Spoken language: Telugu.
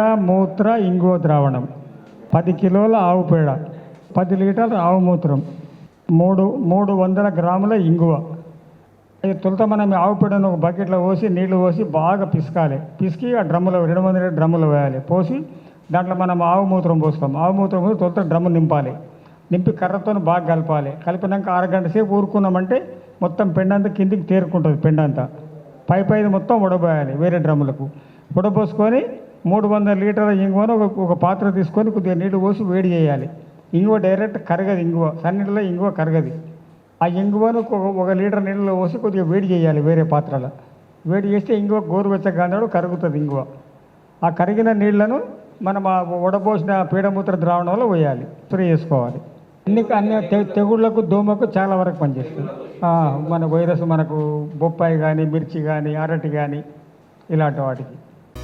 మూత్ర ఇంగువ ద్రావణం. పది కిలోల ఆవు పేడ పది లీటర్ల ఆవు మూత్రం. మూడు మూడు వందల గ్రాముల ఇంగువ. తొలుత మనం ఆవు పేడను ఒక బకెట్లో పోసి నీళ్ళు పోసి బాగా పిసకాలి. పిసికి ఆ డ్రమ్ములో రెండు వందల డ్రమ్ములు డ్రమ్ములో వేయాలి. పోసి దాంట్లో మనం ఆవు మూత్రం పోస్తాం. ఆవు మూత్రం పోసి తొలుత డ్రమ్ము నింపాలి. నింపి కర్రతో బాగా కలపాలి. కలిపినాక అరగంట సేపు ఊరుకున్నామంటే మొత్తం పెండంతా కిందికి తేరుకుంటుంది పెండంతా. పై పైది మొత్తం ఉడబోయాలి వేరే డ్రమ్ములకు. ఉడబోసుకొని మూడు వందల లీటర్ల ఇంగువను ఒక ఒక పాత్ర తీసుకొని కొద్దిగా నీళ్ళు పోసి వేడి చేయాలి. ఇంగువ డైరెక్ట్ కరగదు ఇంగువ సన్నీళ్ళలో ఇంగువ కరగదు. ఆ ఇంగువను ఒక లీటర్ నీళ్ళలో పోసి కొద్దిగా వేడి చేయాలి వేరే పాత్రలో. వేడి చేస్తే ఇంగువ గోరువెచ్చగా అన్నాడు కరుగుతుంది ఇంగువ. ఆ కరిగిన నీళ్ళను మనం ఆ ఉడబోసిన పీడమూత్ర ద్రావణంలో పోయాలి స్ప్రే చేసుకోవాలి. అన్ని అన్ని తెగుళ్ళకు దోమకు చాలా వరకు పనిచేస్తుంది. మన వైరస్ మనకు బొప్పాయి కానీ మిర్చి కానీ అరటి కానీ ఇలాంటి వాటికి.